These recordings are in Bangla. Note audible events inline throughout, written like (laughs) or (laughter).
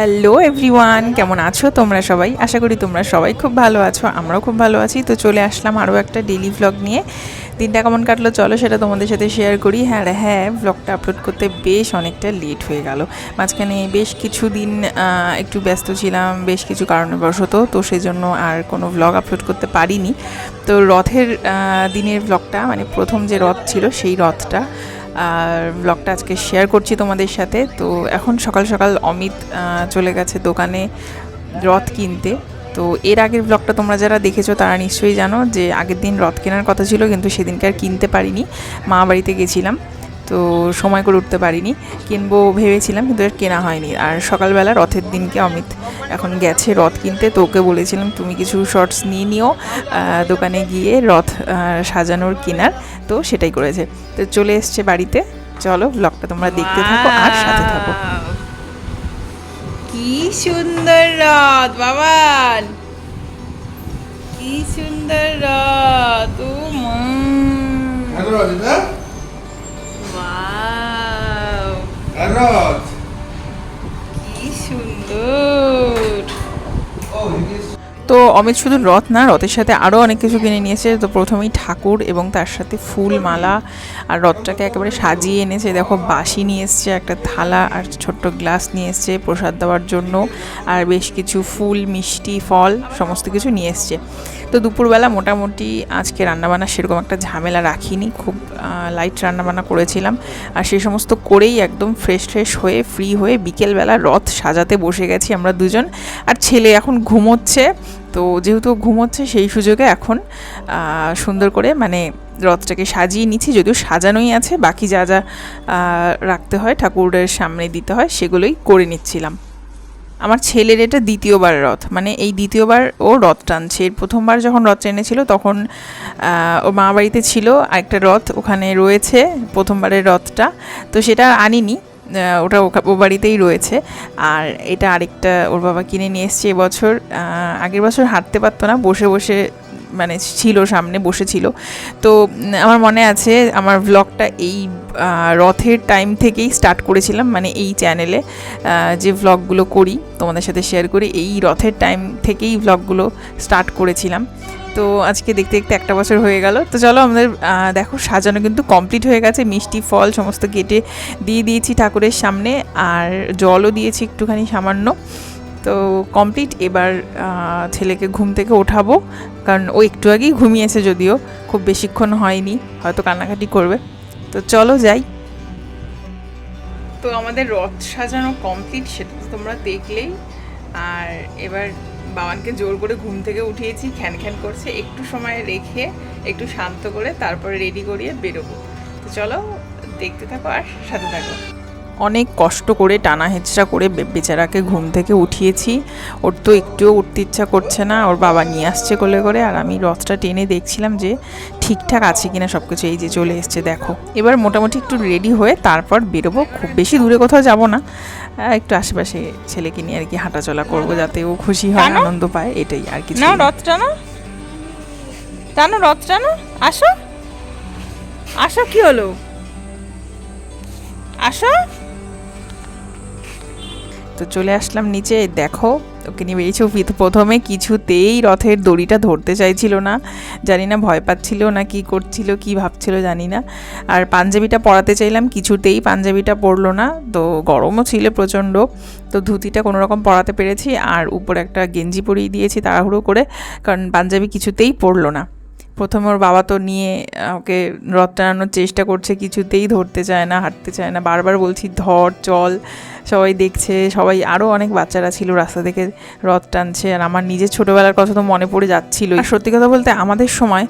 হ্যালো এভরিওয়ান কেমন আছো তোমরা সবাই? আশা করি তোমরা সবাই খুব ভালো আছো, আমরাও খুব ভালো আছি। তো চলে আসলাম আরও একটা ডেলি ভ্লগ নিয়ে। দিনটা কেমন কাটলো চলো সেটা তোমাদের সাথে শেয়ার করি। হ্যাঁ হ্যাঁ ব্লগটা আপলোড করতে বেশ অনেকটা লেট হয়ে গেল। মাঝখানে বেশ কিছু দিন একটু ব্যস্ত ছিলাম, বেশ কিছু কারণবশত, তো সেই জন্য আর কোনো ভ্লগ আপলোড করতে পারিনি। তো রথের দিনের ভ্লগটা মানে প্রথম যে রথ ছিল সেই রথটা আর ব্লগটা আজকে শেয়ার করছি তোমাদের সাথে। তো এখন সকাল সকাল অমিত চলে গেছে দোকানে রথ কিনতে। তো এর আগের ব্লগটা তোমরা যারা দেখেছ, তারা নিশ্চয়ই জানো যে আগের দিন রথ কেনার কথা ছিল, কিন্তু সেদিনকে আর কিনতে পারিনি। মা বাড়িতে গেছিলাম। তো সময় করে উঠতে পারিনি। কিনবো ভেবেছিলাম কিন্তু আর কেনা হয়নি। আর সকালবেলা রথের দিনকে অমিত এখন গেছে রথ কিনতে তো ওকে বলেছিলাম তুমি কিছু শর্টস নিয়ে নিও। দোকানে গিয়ে রথ সাজানোর কেনার তো সেটাই করেছে। তো চলে এসছে বাড়িতে। চলো ব্লগটা তোমরা দেখতে থাকো আর সাথে থাকো। কি সুন্দর রথ বাবান! কি সুন্দর রথ ও মা! じ。তো অমিত শুধু রথ না, রথের সাথে আরও অনেক কিছু কিনে নিয়েছে। তো প্রথমেই ঠাকুর এবং তার সাথে ফুল মালা আর রথটাকে একেবারে সাজিয়ে এনেছে। দেখো, বাঁশি নিয়ে এসছে, একটা থালা আর ছোট্ট গ্লাস নিয়ে এসছে প্রসাদ দেওয়ার জন্য। আর বেশ কিছু ফুল, মিষ্টি, ফল সমস্ত কিছু নিয়ে এসছে। তো দুপুরবেলা মোটামুটি আজকে রান্নাবান্না সেরকম একটা ঝামেলা রাখিনি। খুব লাইট রান্নাবান্না করেছিলাম। আর সেই সমস্ত করেই একদম ফ্রেশ ফ্রেশ হয়ে ফ্রি হয়ে বিকেলবেলা রথ সাজাতে বসে গেছি আমরা দুজন। আর ছেলে এখন ঘুমোচ্ছে। তো যেহেতু ঘুমোচ্ছে, সেই সুযোগে এখন সুন্দর করে মানে রথটাকে সাজিয়ে নিচ্ছি। যদিও সাজানোই আছে, বাকি যা যা রাখতে হয়, ঠাকুরের সামনে দিতে হয়, সেগুলোই করে নিচ্ছিলাম। আমার ছেলের এটা দ্বিতীয়বার রথ মানে এই দ্বিতীয়বার ও রথ টানছে। এর প্রথমবার যখন রথ টেনেছিল, তখন ও মা বাড়িতে ছিল একটা রথ ওখানে রয়েছে, প্রথমবারের রথটা। তো সেটা আনিনি ওটা ও বাড়িতেই রয়েছে। আর এটা আরেকটা ওর বাবা কিনে নিয়ে এসছে এবছর। আগের বছর হাঁটতে পারতো না, বসে বসে মানে ছিল, সামনে বসেছিল। তো আমার মনে আছে আমার ব্লগটা এই রথের টাইম থেকেই স্টার্ট করেছিলাম। মানে এই চ্যানেলে যে ভ্লগগুলো করি, তোমাদের সাথে শেয়ার করি, এই রথের টাইম থেকেই ভ্লগগুলো স্টার্ট করেছিলাম। তো, আজকে দেখতে দেখতে একটা বছর হয়ে গেল। তো চলো আমাদের দেখো, সাজানো কিন্তু কমপ্লিট হয়ে গেছে। মিষ্টি, ফল, সমস্ত কেটে দিয়ে দিয়েছি ঠাকুরের সামনে। আর জলও দিয়েছি একটুখানি সামান্য। তো কমপ্লিট এবার ছেলেকে ঘুম থেকে ওঠাবো। কারণ ও একটু আগেই ঘুমিয়েছে যদিও, খুব বেশিক্ষণ হয়নি, হয়তো কান্নাকাটি করবে। তো চলো যাই। তো আমাদের রথ সাজানো কমপ্লিট সেটা তোমরা দেখলেই। আর এবার বাবানকে জোর করে ঘুম থেকে উঠিয়েছি, খ্যান খ্যান করছে, একটু সময় রেখে, একটু শান্ত করে, তারপরে রেডি করিয়ে বেরোবো। তো চলো, দেখতে থাকো আর সাথে থাকো। অনেক কষ্ট করে টানা হেঁচড়া করে বেচারাকে ঘুম থেকে উঠিয়েছি। ওর তো একটুও উঠতে ইচ্ছা করছে না। ওর বাবা নিয়ে আসছে কোলে করে আর আমি রথটা টেনে দেখছিলাম যে ঠিকঠাক আছে কিনা সব কিছু এই যে চলে এসছে দেখো। এবার মোটামুটি একটু রেডি হয়ে তারপর বেরোবো। খুব বেশি দূরে কোথাও যাব না। একটু আশেপাশে ছেলেকে নিয়ে আর কি হাঁটাচলা করব যাতে ও খুশি হয় আনন্দ পায় এটাই আর কিছু নাও না। রথ টানো। টানো রথ টানো। আসো। আসো কি হলো? আসো। তো চলে আসলাম নিচে। দেখো, ওকে নিয়ে বেরিয়েছে। প্রথমে কিছুতেই রথের দড়িটা ধরতে চাইছিল না। জানি না ভয় পাচ্ছিল না কি করছিল, কি ভাবছিল, জানি না। আর পাঞ্জাবিটা পরাতে চাইলাম, কিছুতেই পাঞ্জাবিটা পরলো না। তো গরমও ছিল প্রচণ্ড। তো ধুতিটা কোনো রকম পরাতে পেরেছি। আর উপরে একটা গেঞ্জি পরিয়ে দিয়েছি তাড়াহুড়ো করে, কারণ পাঞ্জাবি কিছুতেই পরলো না। প্রথমে ওর বাবা তো নিয়ে ওকে রথ টানানোর চেষ্টা করছে, কিছুতেই ধরতে চায় না, হাঁটতে চায় না। বারবার বলছি, ধর, চল। সবাই দেখছে, সবাই আরও অনেক বাচ্চারা ছিল রাস্তা থেকে রথ টানছে, আর আমার নিজের ছোটোবেলার কথা তো মনে পড়ে যাচ্ছিল। সত্যি কথা বলতে আমাদের সময়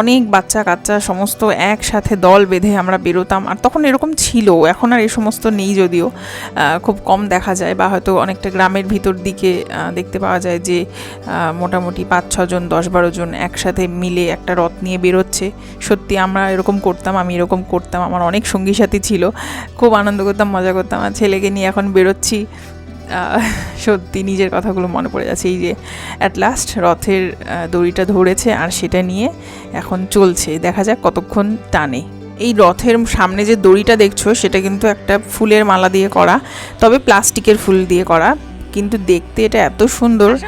অনেক বাচ্চা কাচ্চা সমস্ত একসাথে দল বেঁধে আমরা বেরোতাম, আর তখন এরকম ছিল, এখন আর এই সমস্ত নেই যদিও। খুব কম দেখা যায়, বা হয়তো অনেকটা গ্রামের ভিতর দিকে দেখতে পাওয়া যায় যে মোটামুটি পাঁচ ছজন দশ বারো জন একসাথে মিলে একটা রথ নিয়ে বেরোচ্ছে। সত্যি আমরা এরকম করতাম, আমি এরকম করতাম, আমার অনেক সঙ্গী সাথী ছিল। খুব আনন্দ করতাম, মজা করতাম। আর ছেলেকে নিয়ে এখন বেরোচ্ছি সত্যি নিজের কথাগুলো মনে পড়ে যাচ্ছে। এই যে অ্যাট লাস্ট রথের দড়িটা ধরেছে আর সেটা নিয়ে এখন চলছে। দেখা যাক কতক্ষণ টানে। এই রথের সামনে যে দড়িটা দেখছ, সেটা কিন্তু একটা ফুলের মালা দিয়ে করা, তবে প্লাস্টিকের ফুল দিয়ে করা। কিন্তু দেখতে এটা এত সুন্দর।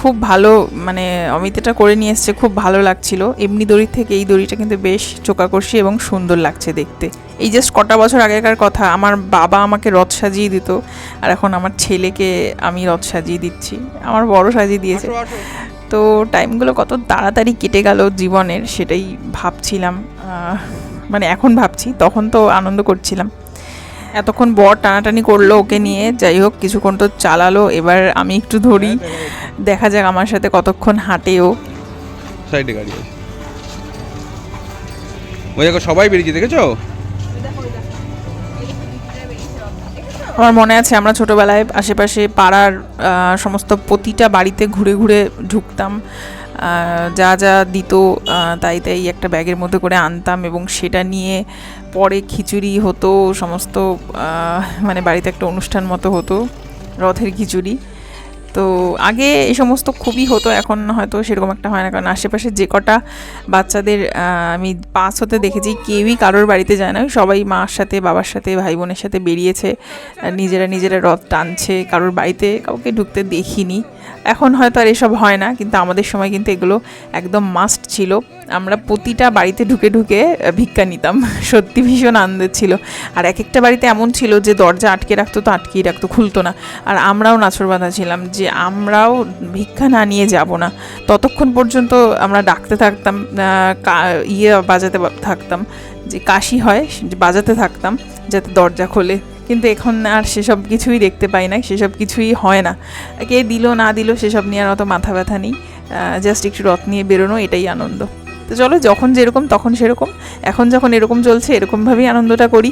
খুব ভালো মানে অমিত এটা করে নিয়ে এসছে খুব ভালো লাগছিল। এমনি দড়ি থেকে এই দড়িটা কিন্তু বেশ চোকাকর্ষী এবং সুন্দর লাগছে দেখতে। এই জাস্ট কটা বছর আগেকার কথা আমার বাবা আমাকে রথ সাজিয়ে দিত আর এখন আমার ছেলেকে আমি রথ সাজিয়ে দিচ্ছি। আমার বড় সাজিয়ে দিয়েছে। তো টাইমগুলো কত তাড়াতাড়ি কেটে গেল জীবনের সেটাই ভাবছিলাম। মানে এখন ভাবছি তখন তো আনন্দ করছিলাম। এতক্ষণ বর টানাটানি করল ওকে নিয়ে যাই হোক কিছুক্ষণ তো চালালো এবার আমি একটু ধরি। দেখা যাক আমার সাথে কতক্ষণ হাঁটেও। সাইডে গাড়ি আছে। ওই দেখো সবাই বেরিয়েছে দেখেছ? আমার মনে আছে আমরা ছোটবেলায় আশেপাশে পাড়ার সমস্ত প্রতিটা বাড়িতে ঘুরে ঘুরে ঢুকতাম। যা যা দিত তাই তাই একটা ব্যাগের মধ্যে করে আনতাম এবং সেটা নিয়ে পরে খিচুড়ি হতো সমস্ত মানে বাড়িতে একটা অনুষ্ঠান মতো হতো রথের খিচুড়ি। তো আগে এই সমস্ত খুবই হতো, এখন হয়তো সেরকম একটা হয় না। কারণ আশেপাশে যে কটা বাচ্চাদের আমি পাস হতে দেখেছি, কেউই কারোর বাড়িতে যায় না। সবাই মার সাথে, বাবার সাথে ভাই বোনের সাথে বেরিয়েছে নিজেরা নিজেরা রথ টানছে, কারোর বাড়িতে কাউকে ঢুকতে দেখিনি। এখন হয়তো আর এসব হয় না, কিন্তু আমাদের সময় কিন্তু এগুলো একদম মাস্ট ছিল। আমরা প্রতিটা বাড়িতে ঢুকে ঢুকে ভিক্ষা নিতাম। সত্যি ভীষণ আনন্দের ছিল। আর এক একটা বাড়িতে এমন ছিল যে, দরজা আটকে রাখতো তো আটকেই রাখতো, খুলতো না। আর আমরাও নাচর বাঁধা ছিলাম যে, আমরাও ভিক্ষা না নিয়ে যাব না। ততক্ষণ পর্যন্ত আমরা ডাকতে থাকতাম ইয়ে বাজাতে থাকতাম, যে কাশি হয় বাজাতে থাকতাম, যাতে দরজা খোলে। কিন্তু এখন আর সেসব কিছুই দেখতে পাই না সেসব কিছুই হয় না। কে দিল না দিল, সেসব নিয়ে আর অত মাথা ব্যথা নেই। জাস্ট একটু রথ নিয়ে বেরোনো, এটাই আনন্দ। তো চলো যখন যেরকম তখন সেরকম। এখন যখন এরকম চলছে এরকমভাবেই আনন্দটা করি।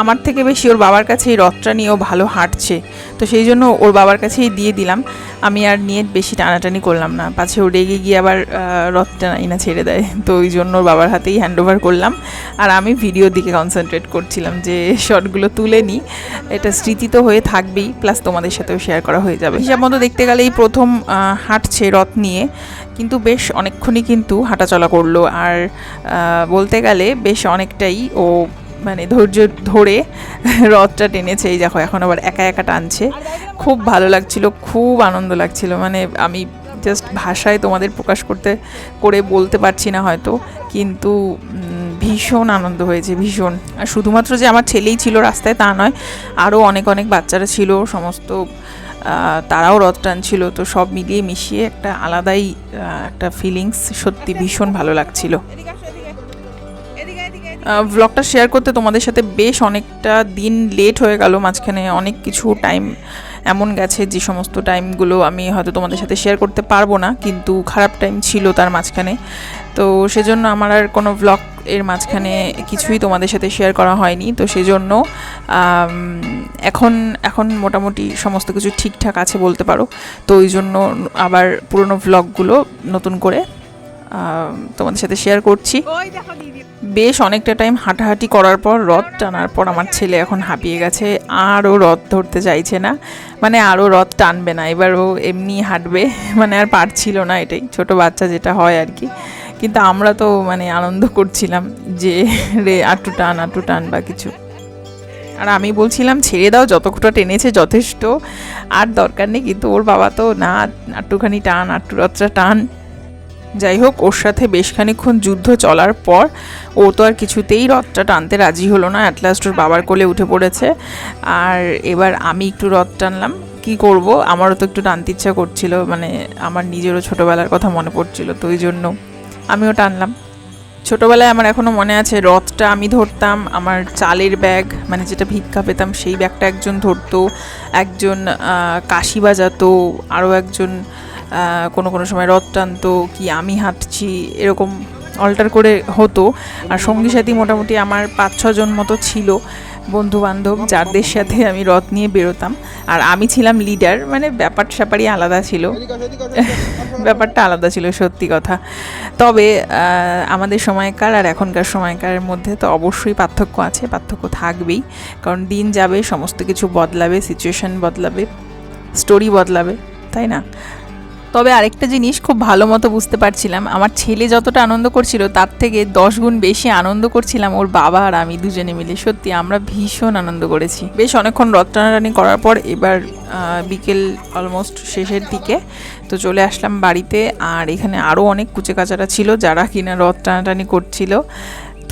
আমার থেকে বেশি ওর বাবার কাছে এই রথটা নিয়েও ভালো হাঁটছে। তো সেই জন্য ওর বাবার কাছেই দিয়ে দিলাম। আমি আর নিয়ে বেশি টানাটানি করলাম না। পাছে ও রেগে গিয়ে আবার রথটা না ছেড়ে দেয়। তো ওই জন্য ওর বাবার হাতেই হ্যান্ড ওভার করলাম। আর আমি ভিডিওর দিকে কনসেন্ট্রেট করছিলাম যে শর্টগুলো তুলে নিই এটা স্মৃতি তো হয়ে থাকবেই। প্লাস তোমাদের সাথেও শেয়ার করা হয়ে যাবে। হিসাব মতো দেখতে গেলে এই প্রথম হাঁটছে রথ নিয়ে। কিন্তু বেশ অনেকক্ষণই কিন্তু হাঁটাচলা করল। আর বলতে গেলে বেশ অনেকটাই ও মানে ধৈর্য ধরে রথটা টেনেছে। এই দেখো, এখন আবার একা একা টানছে। খুব ভালো লাগছিল, খুব আনন্দ লাগছিল। মানে আমি জাস্ট ভাষায় তোমাদের প্রকাশ করতে, করে বলতে পারছি না হয়তো, কিন্তু ভীষণ আনন্দ হয়েছে, ভীষণ। আর শুধুমাত্র যে আমার ছেলেই ছিল রাস্তায়, তা নয় আরও অনেক অনেক বাচ্চারা ছিল, সমস্ত তারাও রথ টানছিল। তো সব মিলিয়ে মিশিয়ে একটা আলাদাই একটা ফিলিংস সত্যি ভীষণ ভালো লাগছিল। ব্লগটা শেয়ার করতে তোমাদের সাথে বেশ অনেকটা দিন লেট হয়ে গেল, মাঝখানে অনেক কিছু টাইম এমন গেছে যে সমস্ত টাইমগুলো আমি হয়তো তোমাদের সাথে শেয়ার করতে পারব না, কিন্তু খারাপ টাইম ছিল তার মাঝখানে। তো সেজন্য আমার আর কোনো ব্লগ এর মাঝখানে কিছুই তোমাদের সাথে শেয়ার করা হয়নি। তো সেজন্য এখন এখন মোটামুটি সমস্ত কিছু ঠিকঠাক আছে বলতে পারো। তো ওই জন্য আবার পুরনো ব্লগগুলো নতুন করে তোমাদের সাথে শেয়ার করছি। বেশ অনেকটা টাইম হাঁটাহাঁটি করার পর, রথ টানার পর আমার ছেলে এখন হাঁপিয়ে গেছে। আরও রথ ধরতে চাইছে না। মানে আরও রথ টানবে না। এবার ও এমনি হাঁটবে। (laughs) মানে আর পারছিল না এটাই। ছোট বাচ্চা যেটা হয় আর কি। কিন্তু আমরা তো মানে আনন্দ করছিলাম যে, (laughs) রে আটু টান আটু টান বা কিছু। আর আমি বলছিলাম, ছেড়ে দাও, যতটা টেনেছে যথেষ্ট। আর দরকার নেই, কিন্তু ওর বাবা তো, না আটটুখানি টান আটটু রথটা টান। যাই হোক, ওর সাথে বেশ খানিক্ষণ যুদ্ধ চলার পর ও তো আর কিছুতেই রথটা টানতে রাজি হলো না অ্যাট লাস্ট ওর বাবার কোলে উঠে পড়েছে। আর এবার আমি একটু রথ টানলাম, কি করব? আমারও তো একটু টানতে ইচ্ছা করছিল মানে আমার নিজেরও ছোটোবেলার কথা মনে পড়ছিল, তো ওই জন্য আমিও টানলাম। ছোটোবেলায় আমার এখনও মনে আছে, রথটা আমি ধরতাম, আমার চালের ব্যাগ মানে যেটা ভিক্ষা পেতাম, সেই ব্যাগটা একজন ধরতো, একজন কাশি বাজাতো, আরও একজন কোনো কোনো সময় রথ টানতো, কি আমি হাঁটছি, এরকম অল্টার করে হতো। আর সঙ্গী সাথী মোটামুটি আমার পাঁচ ছজন মতো ছিল বন্ধু বান্ধব যাদের সাথে আমি রথ নিয়ে বেরোতাম। আর আমি ছিলাম লিডার মানে ব্যাপার স্যাপারই আলাদা ছিল। ব্যাপারটা আলাদা ছিল, সত্যি কথা। তবে আমাদের সময়কার আর এখনকার সময়কারের মধ্যে তো অবশ্যই পার্থক্য আছে, পার্থক্য থাকবেই। কারণ দিন যাবে, সমস্ত কিছু বদলাবে সিচুয়েশন বদলাবে স্টোরি বদলাবে, তাই না? তবে আরেকটা জিনিস খুব ভালো মতো বুঝতে পারছিলাম। আমার ছেলে যতটা আনন্দ করছিল, তার থেকে দশ গুণ বেশি আনন্দ করছিলাম ওর বাবা আর আমি দুজনে মিলে। সত্যি, আমরা ভীষণ আনন্দ করেছি। বেশ অনেকক্ষণ রথ টানাটানি করার পর এবার বিকেল অলমোস্ট শেষের দিকে তো চলে আসলাম বাড়িতে। আর এখানে আরও অনেক কুচে কাচারা ছিল যারা কিনা রথ টানাটানি করছিল।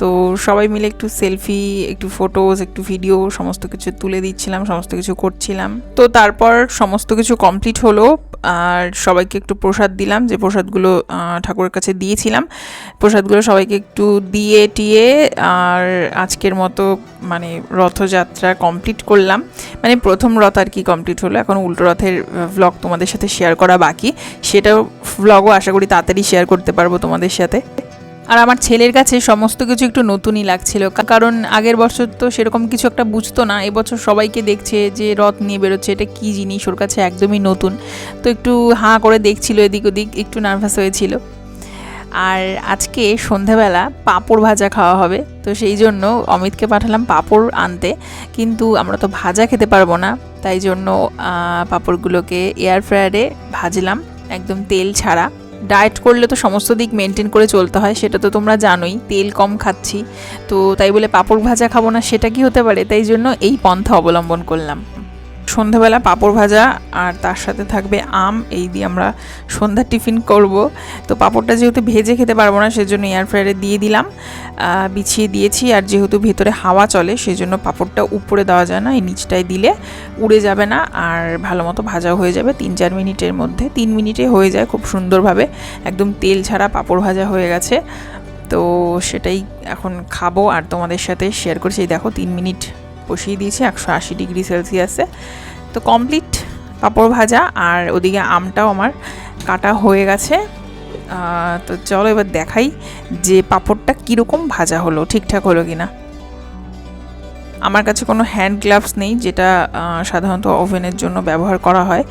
তো সবাই মিলে একটু সেলফি একটু ফটোজ একটু ভিডিও সমস্ত কিছু তুলে দিচ্ছিলাম, সমস্ত কিছু করছিলাম। তো তারপর সমস্ত কিছু কমপ্লিট হলো, আর সবাইকে একটু প্রসাদ দিলাম, যে প্রসাদগুলো ঠাকুরের কাছে দিয়েছিলাম। প্রসাদগুলো সবাইকে একটু দিয়ে টিয়ে, আর আজকের মতো মানে রথযাত্রা কমপ্লিট করলাম। মানে প্রথম রথ আর কি কমপ্লিট হলো, এখন উল্টো রথের ভ্লগ তোমাদের সাথে শেয়ার করা বাকি। সেটাও ভ্লগও আশা করি তাড়াতাড়ি শেয়ার করতে পারব তোমাদের সাথে। আর আমার ছেলের কাছে সমস্ত কিছু একটু নতুনই লাগছিল। কারণ আগের বছর তো সেরকম কিছু একটা বুঝতো না, এবছর সবাইকে দেখছে যে রথ নিয়ে বেরোচ্ছে, এটা কী জিনিস? ওর কাছে একদমই নতুন। তো একটু হাঁ করে দেখছিল এদিক ওদিক, একটু নার্ভাস হয়েছিল। আর আজকে সন্ধ্যাবেলা পাঁপড় ভাজা খাওয়া হবে, তো সেই জন্য অমিতকে পাঠালাম পাঁপড় আনতে। কিন্তু আমরা তো ভাজা খেতে পারব না, তাই জন্য পাঁপড়গুলোকে এয়ার ফ্রায়ারে ভাজলাম, একদম তেল ছাড়া। ডায়েট করলে তো সমস্ত দিক মেনটেন করে চলতে হয়, সেটা তো তোমরা জানোই। তেল কম খাচ্ছি, তো তাই বলে পাঁপড় ভাজা খাব না, সেটা কি হতে পারে? তাই জন্য এই পন্থা অবলম্বন করলাম। সন্ধ্যাবেলা পাঁপড় ভাজা আর তার সাথে থাকবে আম। এই দিয়ে আমরা সন্ধ্যার টিফিন করব। তো পাঁপড়টা যেহেতু ভেজে খেতে পারব না, সেজন্য এয়ার ফ্রায়ারে দিয়ে দিলাম। বিছিয়ে দিয়েছি আর যেহেতু ভেতরে হাওয়া চলে, সেজন্য পাঁপড়টা উপরে দেওয়া যায় না, এই নিচটায় দিলে উড়ে যাবে না আর ভালো মতো ভাজাও হয়ে যাবে তিন চার মিনিটের মধ্যে। তিন মিনিটে হয়ে যায় খুব সুন্দরভাবে। একদম তেল ছাড়া পাঁপড় ভাজা হয়ে গেছে। তো সেটাই এখন খাব আর তোমাদের সাথে শেয়ার করছি। দেখো, তিন মিনিট বসিয়ে দিয়েছি, একশো আশি ডিগ্রি সেলসিয়াসে। তো কমপ্লিট পাঁপড় ভাজা আর ওদিকে আমটাও আমার কাটা হয়ে গেছে। তো চলো এবার দেখাই যে পাঁপড়টা কীরকম ভাজা হলো, ঠিকঠাক হলো কি না আমার কাছে কোনো হ্যান্ড গ্লাভস নেই, যেটা সাধারণত ওভেনের জন্য ব্যবহার করা হয়।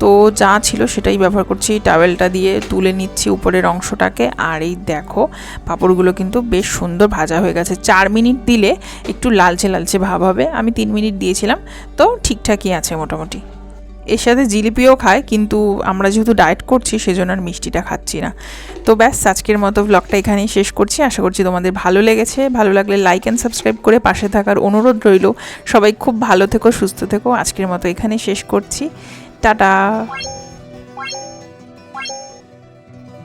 তো যা ছিল সেটাই ব্যবহার করছি। টাওয়েলটা দিয়ে তুলে নিচ্ছি উপরের অংশটাকে। আর এই দেখো, পাঁপড়গুলো কিন্তু বেশ সুন্দর ভাজা হয়ে গেছে। চার মিনিট দিলে একটু লালচে লালচে ভাব হবে। আমি তিন মিনিট দিয়েছিলাম। তো ঠিকঠাকই আছে মোটামুটি। এর সাথে জিলিপিও খায়, কিন্তু আমরা যেহেতু ডায়েট করছি সেজন্য আর মিষ্টিটা খাচ্ছি না। তো ব্যাস, আজকের মতো ব্লগটা এখানেই শেষ করছি। আশা করছি তোমাদের ভালো লেগেছে। ভালো লাগলে লাইক অ্যান্ড সাবস্ক্রাইব করে পাশে থাকার অনুরোধ রইল। সবাই খুব ভালো থেকো, সুস্থ থেকো। আজকের মতো এখানেই শেষ করছি। টাটা!